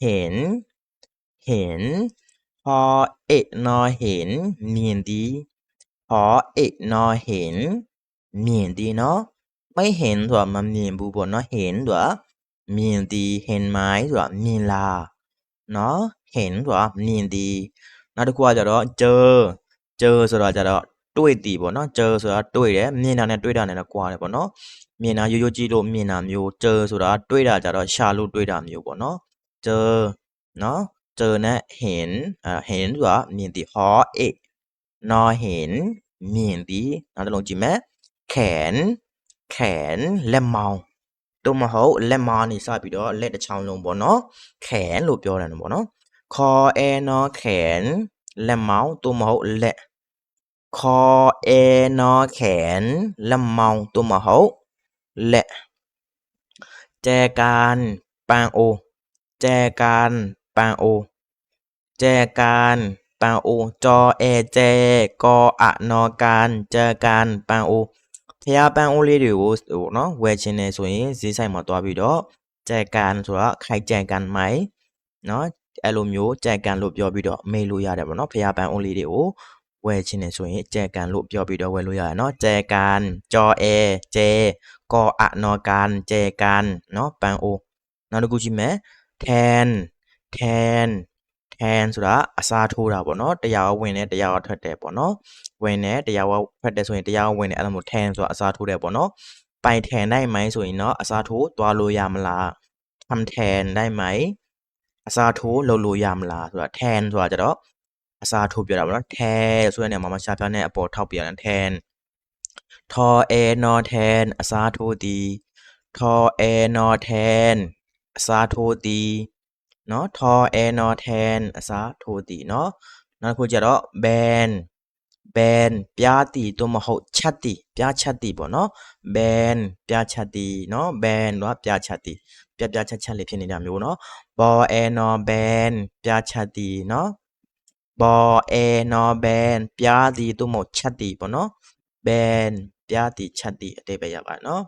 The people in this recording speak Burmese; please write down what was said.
เห็น เห็น พอเอกนอเห็นမြင်သည်พอเอกนอเห็นမြင်သည်เนาะไม่เห็นဆိုတာမမြင်ဘူးပေါ့เนาะเห็นဆိုတာမြင်သည်เห็นไหมဆိုတာမြင်လားเนาะเห็นဆိုတာမြင်သည်နောက်တစ်ခုကကြတော့เจอเจอဆိုတာကြတော့တွေ့သည်ပေါ့เนาะเจอဆိုတာတွေ့တယ်မြင်တာနဲ့တွေ့တာနဲ့တော့ကွာတယ်ပေါ့เนาะမြင်တာရိုးရိုးကြည့်လို့မြင်တာမျိုးเจอဆိုတာတွေ့တာကြတော့ရှာလို့တွေ့တာမျိုးပေါ့เนาะ เจอเนาะเจอนะเห็นเห็นหรอมีนตีฮอเอกนอเห็นมีนตีนอจะลงจีแมแขน แขนและเมาตัวมาเขาและมานี่ทราบพี่ดอเละชาวลงบนเนาะแขนหลบยอแล้วบนเนาะคอเอนอแขนและเมาตัวมาเขาและคอเอนอแขนและเมาตัวมาเขาและแจการปางโอ แจกันปางโอ แจกันปางโอ จอเอเจกออะนอการแจกันปางโอဖះပန်းအိုးလေးတွေကိုဟိုနော်ဝယ်ချင်တယ်ဆိုရင်ဈေးဆိုင်မှာတွားပြီးတော့ကြက်ကန်ဆိုတာခိုက်ကြက်ကန်မိုင်နော်အဲ့လိုမျိုးကြက်ကန်လို့ပြောပြီးတော့မေးလို့ရတယ်ပေါ့နော်ဖះပန်းအိုးလေးတွေကိုဝယ်ချင်တယ်ဆိုရင်ကြက်ကန်လို့ပြောပြီးတော့ဝယ်လို့ရတယ်နော်ကြက်ကန်ကြောအဲကျဲကောอะနော်ကန်ကြက်ကန်နော်ပန်းအိုးနောက်တစ်ခုကြည့်မယ် tan tan tan ဆိုတာအစားထိုးတာပေါ့နော်တရားဝဝင်တယ်တရားဝထွက်တယ်ပေါ့နော်ဝင်တယ်တရားဝထွက်တယ်ဆိုရင်တရားဝဝင်တယ်အဲ့လိုမျိုး tan ဆိုတာအစားထိုးတယ်ပေါ့နော်ပိုင်ထန်နိုင်မိုင်းဆိုရင်တော့အစားထိုးသွားလို့ရမလားထမ်ထန်နိုင်မိုင်းအစားထိုးလုပ်လို့ရမလားဆိုတာ tan ဆိုတာကြတော့အစားထိုးပြောတာပေါ့နော် tan ဆိုတဲ့နေရာမှာရှားပြားနဲ့အပေါ်ထောက်ပြရတယ် tan ထော်အဲနော် tan အစားထိုးသည် ထော်အဲနော် tan အစားထိုးသည်နော် tall and not tan အစားထိုးသည်နော်နောက်တစ်ခုကျတော့ ban ban ပြားသည်သို့မဟုတ်ချက်သည်ပြားချက်သည်ပေါ့နော် ban ပြားချက်သည်နော် ban တော့ပြားချက်သည်ပြပြချက်ချက်လေးဖြစ်နေတာမျိုးနော် ball and no ban ပြားချက်သည်နော် ball and no ban ပြားသည်သို့မဟုတ်ချက်သည်ပေါ့နော် ban ပြားသည်ချက်သည်အတိတ်ပဲရပါနော်